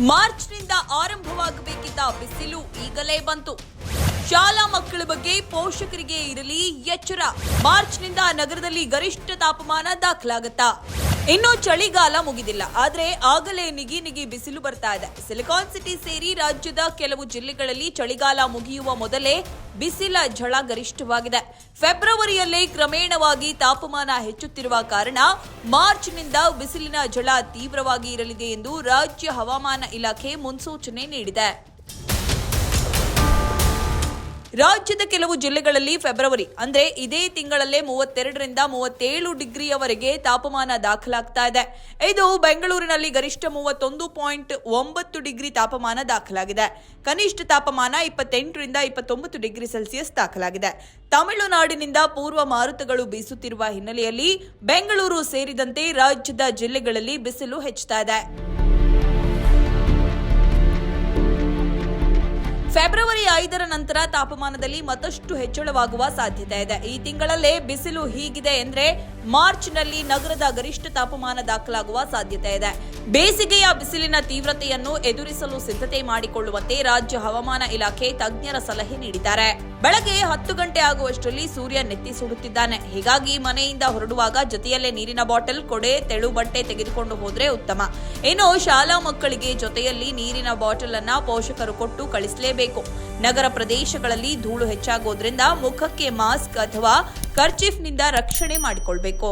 ಮಾರ್ಚ್ನಿಂದ ಆರಂಭವಾಗಬೇಕಿದ್ದ ಬಿಸಿಲು ಈಗಲೇ ಬಂತು. ಶಾಲಾ ಮಕ್ಕಳ ಬಗ್ಗೆ ಪೋಷಕರಿಗೆ ಇರಲಿ ಎಚ್ಚರ. ಮಾರ್ಚ್ನಿಂದ ನಗರದಲ್ಲಿ ಗರಿಷ್ಠ ತಾಪಮಾನ ದಾಖಲಾಗುತ್ತಾ? ಇನ್ನು ಚಳಿಗಾಲ ಮುಗಿದಿಲ್ಲ. ಆದರೆ ಆಗಲೇ ನಿಗಿ ನಿಗಿ ಬಿಸಿಲು ಬರ್ತಾ ಇದೆ. ಸಿಲಿಕಾನ್ ಸಿಟಿ ಸೇರಿ ರಾಜ್ಯದ ಕೆಲವು ಜಿಲ್ಲೆಗಳಲ್ಲಿ ಚಳಿಗಾಲ ಮುಗಿಯುವ ಮೊದಲೇ ಬಿಸಿಲ ಝಳ ಗರಿಷ್ಠವಾಗಿದೆ. ಫೆಬ್ರವರಿಯಲ್ಲಿ ಕ್ರಮೇಣವಾಗಿ ತಾಪಮಾನ ಹೆಚ್ಚುತ್ತಿರುವ ಕಾರಣ ಮಾರ್ಚ್ನಿಂದ ಬಿಸಿಲಿನ ಝಳ ತೀವ್ರವಾಗಿ ಇರಲಿದೆ ಎಂದು ರಾಜ್ಯ ಹವಾಮಾನ ಇಲಾಖೆ ಮುನ್ಸೂಚನೆ ನೀಡಿದೆ. ರಾಜ್ಯದ ಕೆಲವು ಜಿಲ್ಲೆಗಳಲ್ಲಿ ಫೆಬ್ರವರಿ, ಅಂದ್ರೆ ಇದೇ ತಿಂಗಳಲ್ಲೇ ಮೂವತ್ತೆರಡರಿಂದ ಮೂವತ್ತೇಳು ಡಿಗ್ರಿಯವರೆಗೆ ತಾಪಮಾನ ದಾಖಲಾಗ್ತಾ ಇದೆ. ಇದು ಬೆಂಗಳೂರಿನಲ್ಲಿ ಗರಿಷ್ಠ ಮೂವತ್ತೊಂದು ಪಾಯಿಂಟ್ ಒಂಬತ್ತು ಡಿಗ್ರಿ ತಾಪಮಾನ ದಾಖಲಾಗಿದೆ. ಕನಿಷ್ಠ ತಾಪಮಾನ ಇಪ್ಪತ್ತೆಂಟರಿಂದ ಇಪ್ಪತ್ತೊಂಬತ್ತು ಡಿಗ್ರಿ ಸೆಲ್ಸಿಯಸ್ ದಾಖಲಾಗಿದೆ. ತಮಿಳುನಾಡಿನಿಂದ ಪೂರ್ವ ಮಾರುತಗಳು ಬೀಸುತ್ತಿರುವ ಹಿನ್ನೆಲೆಯಲ್ಲಿ ಬೆಂಗಳೂರು ಸೇರಿದಂತೆ ರಾಜ್ಯದ ಜಿಲ್ಲೆಗಳಲ್ಲಿ ಬಿಸಿಲು ಹೆಚ್ಚುತ್ತಾ ಇದೆ. ಫೆಬ್ರವರಿ ಐದರ ನಂತರ ತಾಪಮಾನದಲ್ಲಿ ಮತ್ತಷ್ಟು ಹೆಚ್ಚಳವಾಗುವ ಸಾಧ್ಯತೆ ಇದೆ. ಈ ತಿಂಗಳಲ್ಲೇ ಬಿಸಿಲು ಹೀಗಿದೆ ಅಂದ್ರೆ ಮಾರ್ಚ್ನಲ್ಲಿ ನಗರದ ಗರಿಷ್ಠ ತಾಪಮಾನ ದಾಖಲಾಗುವ ಸಾಧ್ಯತೆ ಇದೆ. ಬೇಸಿಗೆಯ ಬಿಸಿಲಿನ ತೀವ್ರತೆಯನ್ನು ಎದುರಿಸಲು ಸಿದ್ಧತೆ ಮಾಡಿಕೊಳ್ಳುವಂತೆ ರಾಜ್ಯ ಹವಾಮಾನ ಇಲಾಖೆ ತಜ್ಞರ ಸಲಹೆ ನೀಡಿದ್ದಾರೆ. ಬೆಳಗ್ಗೆ ಹತ್ತು ಗಂಟೆ ಆಗುವಷ್ಟರಲ್ಲಿ ಸೂರ್ಯ ನೆತ್ತಿ ಸುಡುತ್ತಿದ್ದಾನೆ. ಹೀಗಾಗಿ ಮನೆಯಿಂದ ಹೊರಡುವಾಗ ಜೊತೆಯಲ್ಲೇ ನೀರಿನ ಬಾಟಲ್, ಕೊಡೆ, ತೆಳು ಬಟ್ಟೆ ತೆಗೆದುಕೊಂಡು ಹೋದ್ರೆ ಉತ್ತಮ. ಇನ್ನು ಶಾಲಾ ಮಕ್ಕಳಿಗೆ ಜೊತೆಯಲ್ಲಿ ನೀರಿನ ಬಾಟಲ್ ಅನ್ನ ಪೋಷಕರು ಕೊಟ್ಟು ಕಳಿಸಲೇಬೇಕು. ನಗರ ಪ್ರದೇಶಗಳಲ್ಲಿ ಧೂಳು ಹೆಚ್ಚಾಗೋದ್ರಿಂದ ಮುಖಕ್ಕೆ ಮಾಸ್ಕ್ ಅಥವಾ ಕರ್ಚಿಫ್ನಿಂದ ರಕ್ಷಣೆ ಮಾಡಿಕೊಳ್ಬೇಕು.